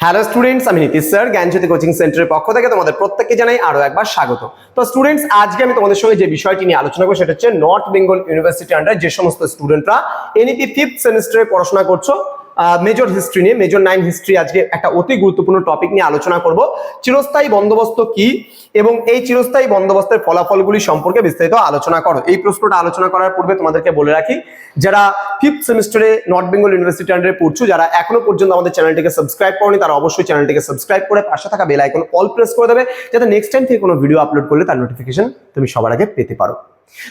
Hello students আমি Nitish sir জ্ঞানজ্যোতি coaching সেন্টারের পক্ষ থেকে তোমাদের প্রত্যেককে জানাই আরও একবার স্বাগত। তো স্টুডেন্টস আজকে আমি তোমাদের সঙ্গে যে বিষয়টি নিয়ে আলোচনা করব সেটা হচ্ছে নর্থ বেঙ্গল ইউনিভার্সিটি আন্ডার যে সমস্ত স্টুডেন্টরা এনইপি ফিফথ সেমিস্টারে পড়াশোনা করছ মেজর হিস্ট্রি নিয়ে মেজর নাইন হিস্ট্রি আজকে একটা অতি গুরুত্বপূর্ণ টপিক নিয়ে আলোচনা করব। চিরস্থায়ী বন্দোবস্ত কি এবং এই চিরস্থায়ী বন্দোবস্তের ফলাফলগুলি সম্পর্কে বিস্তারিত আলোচনা করো। এই প্রশ্নটা আলোচনা করার পূর্বে তোমাদেরকে বলে রাখি, যারা ফিফথ সেমিস্টারে নর্থ বেঙ্গল ইউনিভার্সিটি আন্ডারে পড়ছো, যারা এখনও পর্যন্ত আমাদের চ্যানেলটিকে সাবস্ক্রাইব করনি, তারা অবশ্যই চ্যানেলটিকে সাবস্ক্রাইব করে পাশে থাকা বেল আইকন অল প্রেস করে দেবে, যাতে নেক্সট টাইম থেকে কোনো ভিডিও আপলোড করলে তার নোটিফিকেশন তুমি সবার আগে পেতে পারো।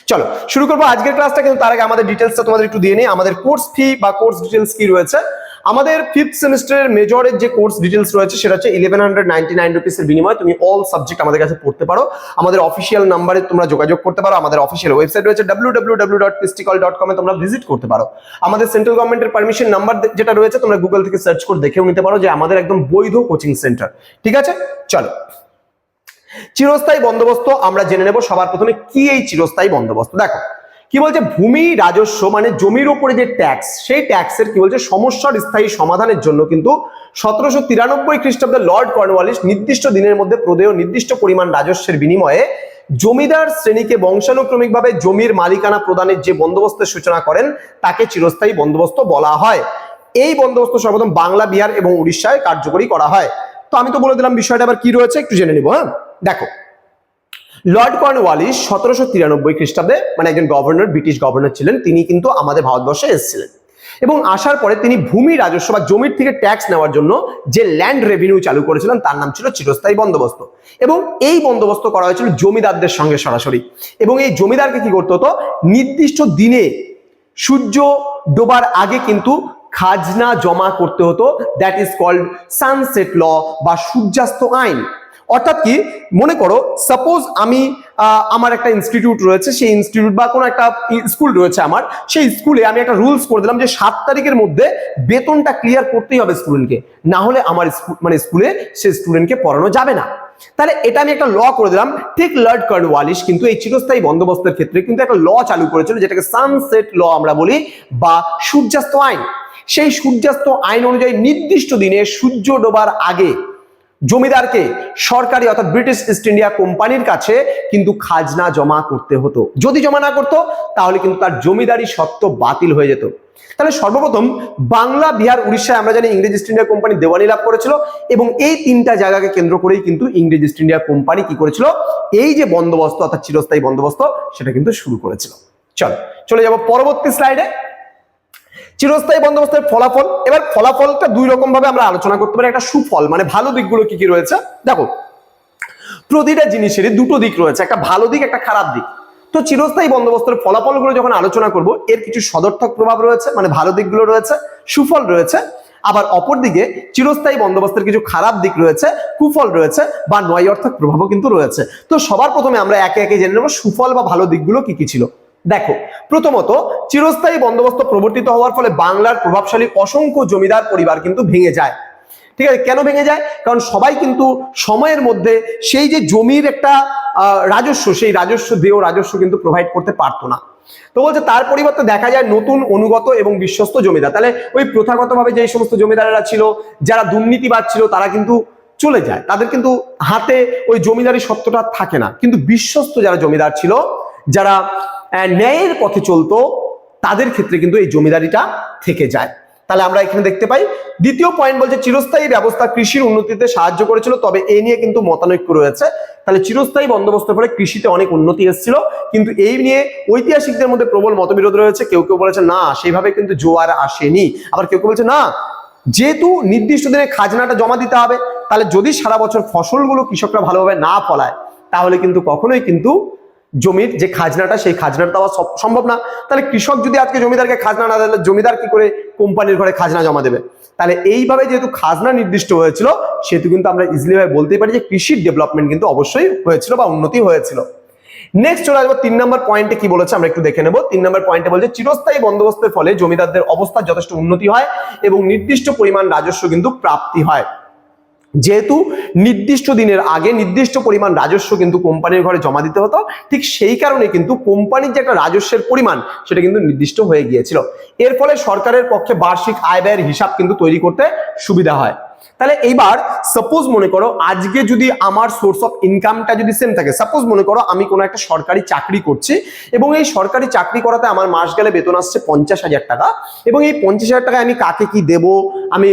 চলো, শুরু করব আজকের ক্লাসটা কিন্তু তার আগে আমাদের ডিটেলসটা তোমাদের একটু দিয়ে নিই। আমাদের কোর্স ফি বা কোর্স ডিটেলস কি রয়েছে? আমাদের ফিফথ সেমিস্টারের মেজরের যে কোর্স ডিটেলস রয়েছে, সেটা হচ্ছে ইলেভেন হান্ড্রেড নাইনটি নাইন রুপিসের বিনিময়ে তুমি অল সাবজেক্ট আমাদের কাছে পড়তে পারো। আমাদের অফিসিয়াল নাম্বারে তোমরা যোগাযোগ করতে পারো। আমাদের অফিসিয়াল ওয়েবসাইট রয়েছে ডাব্লিউ ডাব্লিউ ডাব্লিউ ডট পিস্টিকল ডট কমে তোমরা ভিজিট করতে পারো। আমাদের সেন্ট্রাল গভর্নমেন্টের পারমিশন নাম্বার যেটা রয়েছে, তোমরা গুগল থেকে সার্চ করে দেখেও নিতে পারো যে আমাদের একদম বৈধ কোচিং সেন্টার ঠিক আছে? চলো। চিরস্থায়ী বন্দোবস্ত আমরা জেনে নেব সবার প্রথমে কি এই চিরস্থায়ী বন্দোবস্ত। দেখো, কি বলছে? ভূমি রাজস্ব মানে জমির উপরে যে ট্যাক্স, সেই ট্যাক্সের কি বলছে? সমস্যার স্থায়ী সমাধানের জন্য কিন্তু সতেরোশো তিরানব্বই খ্রিস্টাব্দে লর্ড কর্নওয়ালিস নির্দিষ্ট দিনের মধ্যে প্রদেয় নির্দিষ্ট পরিমাণ রাজস্বের বিনিময়ে জমিদার শ্রেণীকে বংশানুক্রমিকভাবে জমির মালিকানা প্রদানের যে বন্দোবস্তের সূচনা করেন, তাকে চিরস্থায়ী বন্দোবস্ত বলা হয়। এই বন্দোবস্ত সর্বপ্রথম বাংলা, বিহার এবং উড়িষ্যায় কার্যকরী করা হয়। তো আমি তো বলে দিলাম বিষয়টা আবার কি রয়েছে একটু জেনে নিব হ্যাঁ? দেখো, লর্ড কর্নওয়ালিস সতেরোশো তিরানব্বই খ্রিস্টাব্দে মানে একজন গভর্নর, ব্রিটিশ গভর্নর ছিলেন, তিনি কিন্তু আমাদের ভারতবর্ষে এসেছিলেন। এবং আসার পরে তিনি ভূমি, রাজস্ব বা জমির থেকে ট্যাক্স নেওয়ার জন্য যে ল্যান্ড রেভিনিউ চালু করেছিলেন, তার নাম ছিল চিরস্থায়ী বন্দোবস্ত। এবং এই বন্দোবস্ত করা হয়েছিল জমিদারদের সঙ্গে সরাসরি। এবং এই জমিদারকে কি করতে হতো? নির্দিষ্ট দিনে সূর্য ডোবার আগে কিন্তু খাজনা জমা করতে হতো। That is called sunset law বা সূর্যাস্ত আইন। অর্থাৎ কি, মনে করো সাপোজ আমি আমার একটা ইনস্টিটিউট রয়েছে, সেই ইনস্টিটিউট বা কোনো একটা স্কুল রয়েছে আমার, সেই স্কুলে আমি একটা রুলস করে দিলাম যে সাত তারিখের মধ্যে বেতনটা ক্লিয়ার করতেই হবে স্টুডেন্টকে না হলে আমার মানে স্কুলে সেই স্টুডেন্টকে পড়ানো যাবে না। তাহলে এটা আমি একটা ল করে দিলাম, ঠিক লর্ড কর্নওয়ালিস কিন্তু এই চিরস্থায়ী বন্দোবস্তের ক্ষেত্রে কিন্তু একটা ল চালু করেছিল যেটাকে সানসেট ল আমরা বলি, বা সূর্যাস্ত আইন। সেই সূর্যাস্ত আইন অনুযায়ী নির্দিষ্ট দিনে সূর্য ডোবার আগে জমিদারকে সরকারি অর্থাৎ ব্রিটিশ ইস্ট ইন্ডিয়া কোম্পানির কাছে কিন্তু খাজনা জমা করতে হতো। যদি জমা না করতো, তাহলে কিন্তু তার জমিদারি সত্ত্ব বাতিল হয়ে যেত। তাহলে সর্বপ্রথম বাংলা, বিহার, উড়িষ্যায় আমরা জানি ইংরেজ ইস্ট ইন্ডিয়া কোম্পানি দেওয়ানি লাভ করেছিল এবং এই তিনটা জায়গাকে কেন্দ্র করেই কিন্তু ইংরেজ ইস্ট ইন্ডিয়া কোম্পানি কি করেছিল? এই যে বন্দোবস্ত অর্থাৎ চিরস্থায়ী বন্দোবস্ত, সেটা কিন্তু শুরু করেছিল। চল, চলে যাব পরবর্তী স্লাইডে চিরস্থায়ী বন্দোবস্তের ফলাফল। এবার ফলাফলটা দুই রকম ভাবে আমরা আলোচনা করতে পারি। একটা সুফল মানে ভালো দিকগুলো কি কি রয়েছে? দেখো, প্রতিটা জিনিসেরই দুটো দিক রয়েছে, একটা ভালো দিক, একটা খারাপ দিক। তো চিরস্থায়ী বন্দোবস্তের ফলাফলগুলো যখন আলোচনা করব, এর কিছু সদর্থক প্রভাব রয়েছে মানে ভালো দিকগুলো রয়েছে, সুফল রয়েছে। আবার অপরদিকে চিরস্থায়ী বন্দোবস্তের কিছু খারাপ দিক রয়েছে, কুফল রয়েছে, বা নয় অর্থক প্রভাবও কিন্তু রয়েছে। তো সবার প্রথমে আমরা একে একে জেনে নেব সুফল বা ভালো দিকগুলো কি কি ছিল। দেখো, প্রথমত চিরস্থায়ী বন্দোবস্ত প্রবর্তিত হওয়ার ফলে বাংলার প্রভাবশালী অসংখ্য জমিদার পরিবার কিন্তু ভেঙে যায়। ঠিক আছে, কেন ভেঙে যায়? কারণ সবাই কিন্তু সময়ের মধ্যে সেই যে জমির একটা রাজস্ব, সেই রাজস্ব দেহ, রাজস্ব কিন্তু প্রোভাইড করতে পারতো না। তো বলছে, তার পরিবর্তে দেখা যায় নতুন অনুগত এবং বিশ্বস্ত জমিদার। তাহলে ওই প্রথাগতভাবে যে সমস্ত জমিদারেরা ছিল, যারা দুর্নীতিবাদ ছিল, তারা কিন্তু চলে যায়। তাদের কিন্তু হাতে ওই জমিদারি সত্যটা থাকে না। কিন্তু বিশ্বস্ত যারা জমিদার ছিল যারা ন্যায়ের পথে চলতো, তাদের ক্ষেত্রে কিন্তু এই জমিদারিটা থেকে যায়। তাহলে আমরা এখানে দেখতে পাই, দ্বিতীয় পয়েন্ট বলছে চিরস্থায়ী ব্যবস্থা কৃষির উন্নতিতে সাহায্য করেছিল, তবে এ নিয়ে কিন্তু মতানৈক্য রয়েছে। তাহলে চিরস্থায়ী বন্দোবস্তের ফলে কৃষিতে অনেক উন্নতি এসেছিল, কিন্তু এই নিয়ে ঐতিহাসিকদের মধ্যে প্রবল মতবিরোধ রয়েছে। কেউ কেউ বলেছে, না, সেইভাবে কিন্তু জোয়ার আসেনি। আবার কেউ কেউ বলছে, না, যেহেতু নির্দিষ্ট দিনে খাজনাটা জমা দিতে হবে, তাহলে যদি সারা বছর ফসলগুলো কৃষকরা ভালোভাবে না ফলায়, তাহলে কিন্তু কখনোই কিন্তু জমির যে খাজনাটা, সেই খাজনাটা দেওয়া সম্ভব না। তাহলে কৃষক যদি আজকে জমিদারকে খাজনা না দিলে জমিদার কি করে কোম্পানির ঘরে খাজনা জমা দেবে? তাহলে এইভাবে যেহেতু খাজনা নির্দিষ্ট হয়েছিল, সেহেতু কিন্তু আমরা ইজিলি ভাবে বলতেই পারি যে কৃষির ডেভেলপমেন্ট কিন্তু অবশ্যই হয়েছিল বা উন্নতি হয়েছিল। নেক্সট চলে আসব, তিন নম্বর পয়েন্টে কি বলেছে আমরা একটু দেখে নেব। তিন নম্বর পয়েন্টে বলছে, চিরস্থায়ী বন্দোবস্তের ফলে জমিদারদের অবস্থার যথেষ্ট উন্নতি হয় এবং নির্দিষ্ট পরিমাণ রাজস্ব কিন্তু প্রাপ্তি হয়। যেহেতু নির্দিষ্ট দিনের আগে নির্দিষ্ট পরিমাণ রাজস্ব কিন্তু কোম্পানির ঘরে জমা দিতে হতো, ঠিক সেই কারণে কিন্তু কোম্পানির যে একটা রাজস্বের পরিমাণ সেটা কিন্তু নির্দিষ্ট হয়ে গিয়েছিল। এর ফলে সরকারের পক্ষে বার্ষিক আয় ব্যয়ের হিসাব কিন্তু তৈরি করতে সুবিধা হয়। তাহলে এইবার সাপোজ মনে করো আজকে যদি আমার সোর্স অফ ইনকামটা যদি সেম থাকে সাপোজ মনে করো আমি কোনো একটা সরকারি চাকরি করছি এবং এই সরকারি চাকরি করাতে আমার মাস গেলে বেতন আসছে পঞ্চাশ হাজার টাকা এবং এই পঞ্চাশ হাজার টাকায় আমি কাকে কি দেব আমি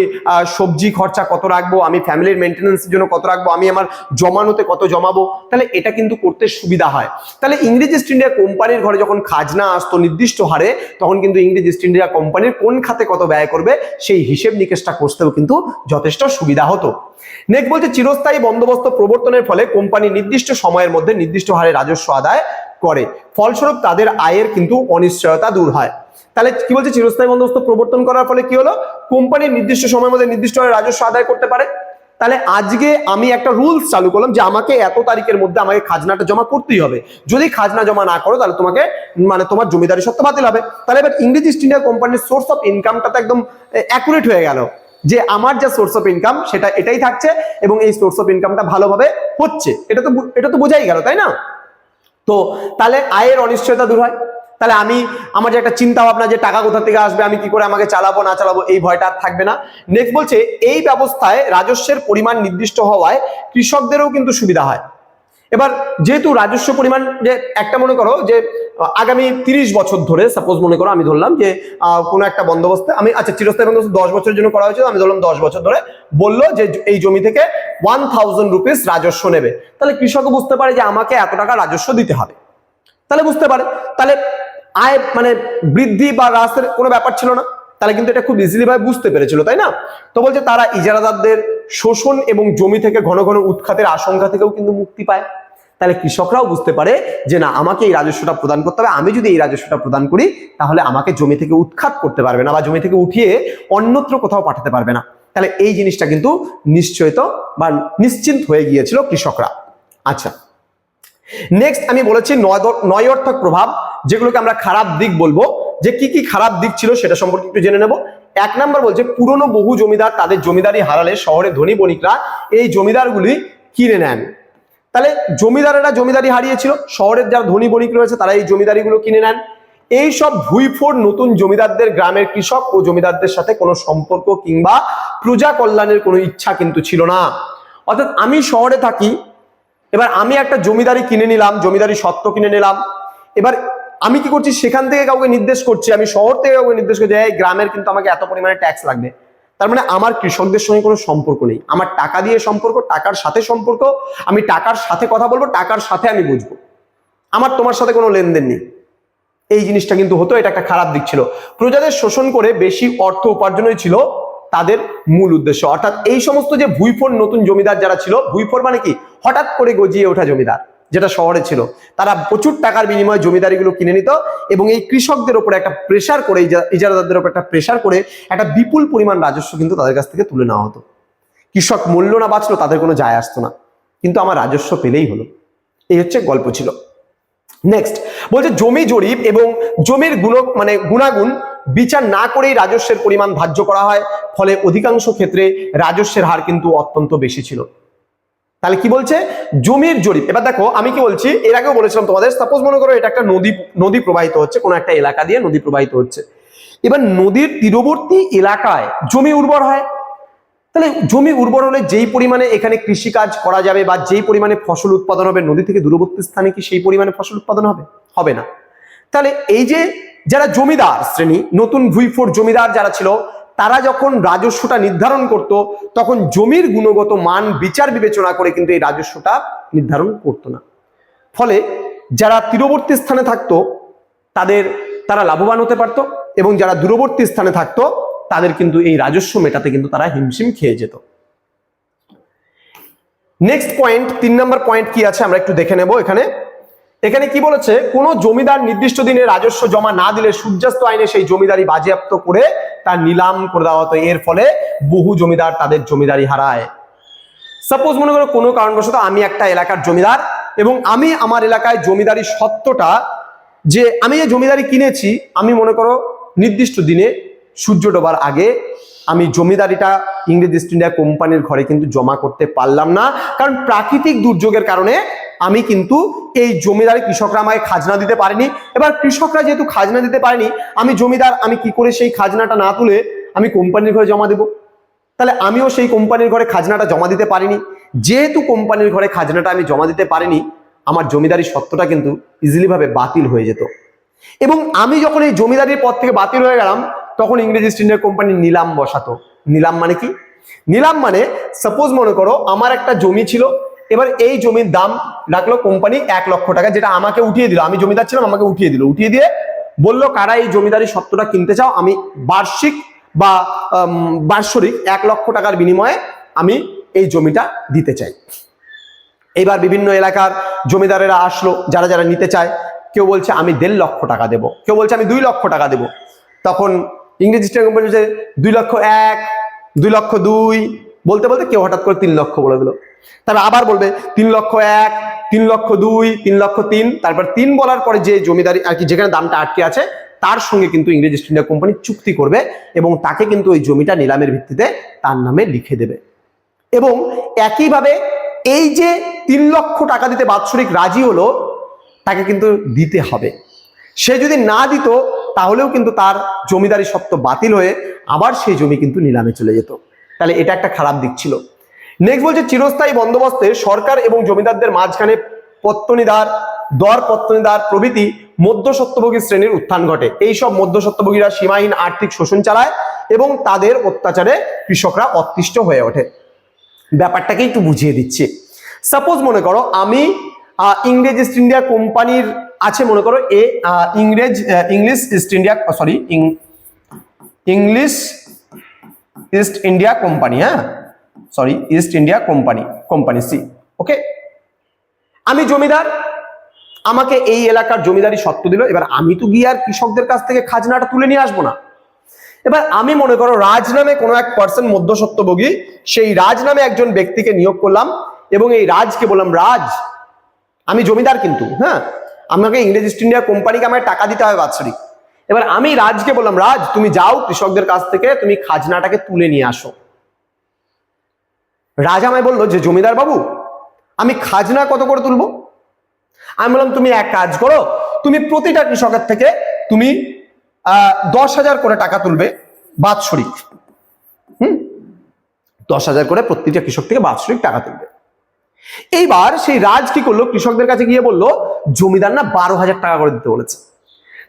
সবজি খরচা কত রাখব, আমি ফ্যামিলির মেনটেন্যান্সের জন্য কত রাখব, আমি আমার জমানোতে কত জমাবো, তাহলে এটা কিন্তু করতে সুবিধা হয়। তাহলে ইংরেজ ইস্ট ইন্ডিয়া কোম্পানির ঘরে যখন খাজনা আসতো নির্দিষ্ট হারে, তখন কিন্তু ইংরেজ ইস্ট ইন্ডিয়া কোম্পানির কোন খাতে কত ব্যয় করবে, সেই হিসেব নিকেশটা করতেও কিন্তু যথেষ্ট সুবিধা হতো। নেক্সট বলছে, চিরস্থায়ী বন্দোবস্ত প্রবর্তনের ফলে কোম্পানি নির্দিষ্ট সময়ের মধ্যে নির্দিষ্ট হারে রাজস্ব আদায় করে। ফলস্বরূপ তাদের আয়ের কিন্তু অনিশ্চয়তা দূর হয়। তাহলে কি বলছে, চিরস্থায়ী বন্দোবস্ত প্রবর্তন করার ফলে কি হলো? কোম্পানি নির্দিষ্ট সময়ের মধ্যে নির্দিষ্ট রাজস্ব আদায় করতে পারে। তাহলে আজকে আমি একটা রুলস চালু করলাম যে আমাকে এত তারিখের মধ্যে আমাকে খাজনাটা জমা করতেই হবে। যদি খাজনা জমা না করো, তাহলে তোমাকে মানে তোমার জমিদারি সত্ত্ব বাতিল হবে। তাহলে এবার ইংরেজ ইস্ট ইন্ডিয়া কোম্পানির সোর্স অফ ইনকামটা তো একদম অ্যাকুরেট হয়ে গেল। যে আমার যা সোর্স অফ ইনকাম সেটা এটাই থাকছে এবং এই সোর্স অফ ইনকামটা ভালোভাবে হচ্ছে। এটা তো এটা তো বোঝাই গেল, তাই না? তো তাহলে আয়ের অনিশ্চয়তা দূর হয়। তাহলে আমি, আমার যে একটা চিন্তা ভাবনা যে টাকা কোথা থেকে আসবে, আমি কি করে আমাকে চালাবো, না চালাবো, এই ভয়টা আর থাকবে না। নেক্সট বলছে, এই ব্যবস্থায় রাজস্বের পরিমাণ নির্দিষ্ট হওয়ায় কৃষকদেরও কিন্তু সুবিধা হয়। এবার, যেহেতু রাজস্ব পরিমাণ যে একটা মনে করো যে, আগামী তিরিশ বছর ধরে সাপোজ মনে করো আমি ধরলাম যে কোনো একটা বন্দোবস্তে, আমি আচ্ছা চিরস্থায়ী বন্দোবস্ত দশ বছরের জন্য করা হয়েছে আমি ধরলাম দশ বছর ধরে, বলল যে এই জমি থেকে ওয়ান থাউজেন্ড রুপিস রাজস্ব নেবে। তাহলে কৃষকও বুঝতে পারে যে আমাকে এত টাকা রাজস্ব দিতে হবে। তাহলে বুঝতে পারে। তাহলে আয় মানে বৃদ্ধি বা হ্রাসের কোনো ব্যাপার ছিল না। তাহলে কিন্তু এটা খুব ইজিলি ভাবে বুঝতে পেরেছিল, তাই না? তো বলছে তারা ইজারাদারদের শোষণ এবং জমি থেকে ঘন ঘন উৎখাতের আশঙ্কা থেকেও কিন্তু মুক্তি পায়। তাহলে কৃষকরাও বুঝতে পারে যে না, আমাকে এই রাজস্বটা প্রদান করতে হবে, আমি যদি এই রাজস্বটা প্রদান করি, তাহলে আমাকে জমি থেকে উৎখাত করতে পারবে না বা জমি থেকে উঠিয়ে অন্যত্র কোথাও পাঠাতে পারবে না। তাহলে এই জিনিসটা কিন্তু নিশ্চয়ত বা নিশ্চিন্ত হয়ে গিয়েছিল কৃষকরা। আচ্ছা নেক্সট আমি বলেছি নয় অর্থক প্রভাব, যেগুলোকে আমরা খারাপ দিক বলব। যে কি কি খারাপ দিক ছিল সেটা সম্পর্কে একটু জেনে নেব। এক নাম্বার বলছে, পুরনো বহু জমিদার তাদের জমিদারি হারালে শহরে ধনী বণিকরা এই জমিদারগুলি কিনে নেন। তাহলে জমিদারেরা জমিদারি হারিয়েছিল, শহরের যারা ধনী বণিক রয়েছে তারা এই জমিদারিগুলো কিনে নেন। এই সব ভুইফোর নতুন জমিদারদের গ্রামের কৃষক ও জমিদারদের সাথে কোনো সম্পর্ক কিংবা প্রজা কল্যাণের কোনো ইচ্ছা কিন্তু ছিল না। অর্থাৎ আমি শহরে থাকি এবার আমি একটা জমিদারি কিনে নিলাম, জমিদারি সত্ত্ব কিনে নিলাম। এবার আমি কি করছি? সেখান থেকে কাউকে নির্দেশ করছি। আমি শহর থেকে কাউকে নির্দেশ করছি এই গ্রামের কিন্তু আমাকে এত পরিমাণে ট্যাক্স লাগবে। তার মানে আমার কৃষকদের সঙ্গে কোনো সম্পর্ক নেই। আমার টাকা দিয়ে সম্পর্ক, টাকার সাথে সম্পর্ক। আমি টাকার সাথে কথা বলব, টাকার সাথে আমি বুঝব। আমার তোমার সাথে কোনো লেনদেন নেই। এই জিনিসটা কিন্তু হতো, এটা একটা খারাপ দিক ছিল। প্রজাদের শোষণ করে বেশি অর্থ উপার্জনই ছিল তাদের মূল উদ্দেশ্য। অর্থাৎ এই সমস্ত যে ভুইফোর নতুন জমিদার যারা ছিল ভুইফোর মানে কি? হঠাৎ করে গজিয়ে ওঠা জমিদার, যেটা শহরে ছিল। তারা প্রচুর টাকার বিনিময়ে জমিদারিগুলো কিনে নিত এবং এই কৃষকদের উপরে একটা প্রেশার করে ইজা- ইজারাদারদের উপর একটা প্রেশার করে একটা বিপুল পরিমাণ রাজস্ব কিন্তু তাদের কাছ থেকে তুলে নেওয়া হতো। কৃষক মূল্য না বাঁচলো, তাদের কোনো যায় আসতো না। কিন্তু আমার রাজস্ব পেলেই হলো। এই হচ্ছে গল্প ছিল। নেক্সট বলছে জমি জরিপ এবং জমির গুণ মানে গুণাগুণ বিচার না করেই রাজস্বের পরিমাণ ধার্য করা হয়, ফলে অধিকাংশ ক্ষেত্রে রাজস্বের হার কিন্তু অত্যন্ত বেশি ছিল। তাহলে কি বলছে? জমির জরিপ। এবার দেখো, আমি কি বলছি? এর আগেও বলেছিলাম তোমাদের সাপোজ মনে করো এটা একটা নদী নদী প্রবাহিত হচ্ছে, কোনো একটা এলাকা দিয়ে নদী প্রবাহিত হচ্ছে। এবার নদীর তীরবর্তী এলাকায় জমি উর্বর হয়। তাহলে জমি উর্বর হলে যেই পরিমাণে এখানে কৃষিকাজ করা যাবে বা যেই পরিমাণে ফসল উৎপাদন হবে, নদী থেকে দূরবর্তী স্থানে কি সেই পরিমাণে ফসল উৎপাদন হবে? হবে না। তাহলে এই যে যারা জমিদার শ্রেণি, নতুন ভুইফোর জমিদার যারা ছিল, তারা যখন রাজস্বটা নির্ধারণ করত, তখন জমির গুণগত মান বিচার বিবেচনা করে কিন্তু এই রাজস্বটা নির্ধারণ করতো না। ফলে যারা তীরবর্তী স্থানে থাকতো, তাদের, তারা লাভবান হতে পারতো এবং যারা দূরবর্তী স্থানে থাকতো, তাদের কিন্তু এই রাজস্ব মেটাতে কিন্তু তারা হিমশিম খেয়ে যেত। নেক্সট পয়েন্ট তিন নম্বর পয়েন্ট কি আছে আমরা একটু দেখে নেব এখানে। এখানে কি বলেছে? কোন জমিদার নির্দিষ্ট দিনে রাজস্ব জমা না দিলে সূর্যাস্ত আইনে সেই জমিদারি বাজেয়াপ্ত করে তার নিলাম করে দেওয়া হতো। এর ফলে বহু জমিদার তাদের জমিদারি হারায়। সাপোজ মনে করো কোনো কারণবশত আমি একটা এলাকার জমিদার এবং আমি আমার এলাকায় জমিদারি সত্ত্বটা যে আমি যে জমিদারি কিনেছি, আমি মনে করো নির্দিষ্ট দিনে সূর্য ডোবার আগে আমি জমিদারিটা ইংরেজ ইস্ট ইন্ডিয়া কোম্পানির ঘরে কিন্তু জমা করতে পারলাম না। কারণ প্রাকৃতিক দুর্যোগের কারণে আমি কিন্তু এই জমিদারি কৃষকরা আমাকে খাজনা দিতে পারেনি। এবার কৃষকরা যেহেতু খাজনা দিতে পারেনি, আমি জমিদার, আমি কি করে সেই খাজনাটা না তুলে আমি কোম্পানির ঘরে জমা দেবো? তাহলে আমিও সেই কোম্পানির ঘরে খাজনাটা জমা দিতে পারিনি। যেহেতু কোম্পানির ঘরে খাজনাটা আমি জমা দিতে পারিনি, আমার জমিদারি সত্ত্বটা কিন্তু ইজিলি ভাবে বাতিল হয়ে যেত। এবং আমি যখন এই জমিদারির পদ থেকে বাতিল হয়ে গেলাম, তখন ইংরেজ ইস্ট ইন্ডিয়া কোম্পানি নিলাম বসাতো। নিলাম মানে কি? নিলাম মানে সাপোজ মনে করো আমার একটা জমি ছিল এবার এই জমির দাম রাখল কোম্পানি এক লক্ষ টাকা, যেটা আমাকে উঠিয়ে দিল। আমি জমিদার ছিলাম, আমাকে উঠিয়ে দিল। উঠিয়ে দিয়ে বলল, কারা এই জমিদারি সত্ত্বটা কিনতে চাও? আমি বার্ষিক বা বার্ষরিক এক লক্ষ টাকার বিনিময়ে আমি এই জমিটা দিতে চাই। এইবার বিভিন্ন এলাকার জমিদারেরা আসলো, যারা যারা নিতে চায়। কেউ বলছে, আমি দেড় লক্ষ টাকা দেব। কেউ বলছে, আমি দুই লক্ষ টাকা দেব। তখন ইংরেজি ইন্ডিয়া কোম্পানি বলছে, দুই লক্ষ এক, দুই লক্ষ দুই বলতে বলতে কেউ হঠাৎ করে তিন লক্ষ বলে দিল। তারপর আবার বলবে, তিন লক্ষ এক, তিন লক্ষ দুই, তিন লক্ষ তিন। তারপর তিন বলার পরে যে জমিদারি আর কি যেখানে দামটা আটকে আছে, তার সঙ্গে কিন্তু ইংরেজ ইস্ট ইন্ডিয়া কোম্পানি চুক্তি করবে এবং তাকে কিন্তু ওই জমিটা নিলামের ভিত্তিতে তার নামে লিখে দেবে। এবং একইভাবে এই যে তিন লক্ষ টাকা দিতে বাৎসরিক রাজি হলো, তাকে কিন্তু দিতে হবে। সে যদি না দিত, তাহলেও কিন্তু তার জমিদারি সত্ত্ব বাতিল হয়ে আবার সেই জমি কিন্তু নিলামে চলে যেত। তাহলে এটা একটা খারাপ দিক ছিল। নেক্সট বলছে, চিরস্থায়ী বন্দোবস্তে সরকার এবং জমিদারদের মাঝখানে পত্তনিদার, দর পত্তনিদার প্রভৃতি মধ্যসত্ত্বভোগী শ্রেণির উত্থান ঘটে। এইসব মধ্যসত্ত্বভোগীরা সীমাহীন আর্থিক শোষণ চালায় এবং তাদের অত্যাচারে কৃষকরা অতিষ্ঠ হয়ে ওঠে। ব্যাপারটাকে একটু বুঝিয়ে দিচ্ছি। সাপোজ মনে করো, আমি ইংরেজ ইস্ট ইন্ডিয়া কোম্পানির আছে মনে করো, এ ইংরেজ English East India sorry English East India company হ্যাঁ? Sorry East India company company see okay আমি জমিদার, আমাকে এই এলাকার জমিদারি সত্ত্ব দিল, এবার আমি তো গিয়ে আর কৃষকদের কাছ থেকে খাজনাটা তুলে নিয়ে আসব না। এবার আমি মনে করো রাজ নামে কোনো এক পার্সন মধ্যসত্ত্বভোগী সেই রাজ নামে একজন ব্যক্তিকে নিয়োগ করলাম, এবং এই রাজকে বললাম, রাজ, আমি জমিদার কিন্তু হ্যাঁ? আমাকে ইংরেজ, ইস্ট ইন্ডিয়া কোম্পানিকে আমায় টাকা দিতে হবে বাৎসরিক। এবার আমি রাজকে বললাম, রাজ, তুমি যাও কৃষকদের কাছ থেকে, তুমি খাজনাটাকে তুলে নিয়ে আসো। রাজ আমায় বলল যে, জমিদার বাবু, আমি খাজনা কত করে তুলবো? আমি বললাম, তুমি এক কাজ করো, তুমি প্রতিটা কৃষকের থেকে তুমি দশ হাজার করে টাকা তুলবে বাৎসরিক। হুম? দশ হাজার করে প্রত্যেকটা কৃষক থেকে বাৎসরিক টাকা তুলবে। এইবার সেই রাজ কি করল? কৃষকদের কাছে গিয়ে বলল, জমিদার না বারো হাজার টাকা করে দিতে বলেছে।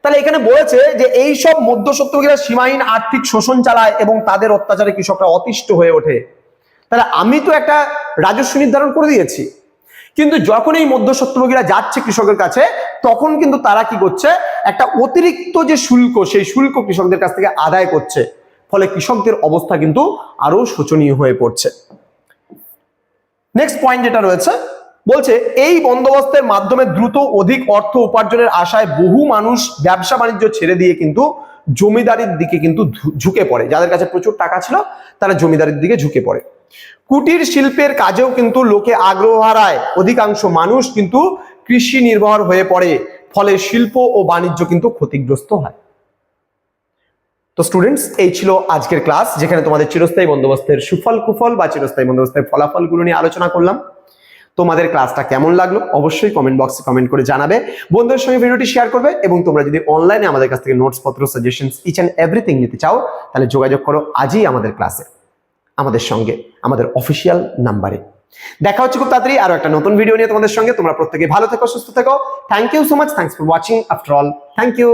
তাহলে এখানে বলেছে যে এই সব মধ্যসত্ত্বভোগীরা সীমাহীন আর্থিক শোষণ চালায় এবং তাদের অত্যাচারে কৃষকরা অতিষ্ঠ হয়ে ওঠে। তাহলে আমি তো একটা রাজস্ব নির্ধারণ করে দিয়েছি। কিন্তু যখন এই মধ্যসত্ত্বভোগীরা যাচ্ছে কৃষকের কাছে, তখন কিন্তু তারা কি করছে? একটা অতিরিক্ত যে শুল্ক, সেই শুল্ক কৃষকদের কাছ থেকে আদায় করছে। ফলে কৃষকদের অবস্থা কিন্তু আরও শোচনীয় হয়ে পড়ছে। নেক্সট পয়েন্ট যেটা রয়েছে বলছে, এই বন্দোবস্তের মাধ্যমে দ্রুত অধিক অর্থ উপার্জনের আশায় বহু মানুষ ব্যবসা বাণিজ্য ছেড়ে দিয়ে কিন্তু জমিদারির দিকে কিন্তু ঝুঁকে পড়ে। যাদের কাছে প্রচুর টাকা ছিল, তারা জমিদারির দিকে ঝুঁকে পড়ে। কুটির শিল্পের কাজেও কিন্তু লোকে আগ্রহ হারায়। অধিকাংশ মানুষ কিন্তু কৃষি নির্ভর হয়ে পড়ে, ফলে শিল্প ও বাণিজ্য কিন্তু ক্ষতিগ্রস্ত হয়। তো স্টুডেন্টস, এই ছিল আজকের ক্লাস, যেখানে তোমাদের চিরস্থায়ী বন্দোবস্তের সুফল কুফল বা চিরস্থায়ী বন্দোবস্তের ফলাফলগুলো নিয়ে আলোচনা করলাম। তোমাদের ক্লাসটা কেমন লাগল অবশ্যই কমেন্ট বক্সে কমেন্ট করে জানাবে। বন্ধুদের সঙ্গে ভিডিওটি শেয়ার করবে এবং তোমরা যদি অনলাইনে আমাদের কাছ থেকে নোটস পত্র সাজেশনস ইচ অ্যান্ড এভরিথিং নিতে চাও, তাহলে যোগাযোগ করো আজই আমাদের ক্লাসে আমাদের সঙ্গে, আমাদের অফিসিয়াল নাম্বারে দেখা হচ্ছে খুব তাড়াতাড়ি আরও একটা নতুন ভিডিও নিয়ে তোমাদের সঙ্গে। তোমরা প্রত্যেকে ভালো থেকো, সুস্থ থেকো। Thank you so much thanks for watching after all thank you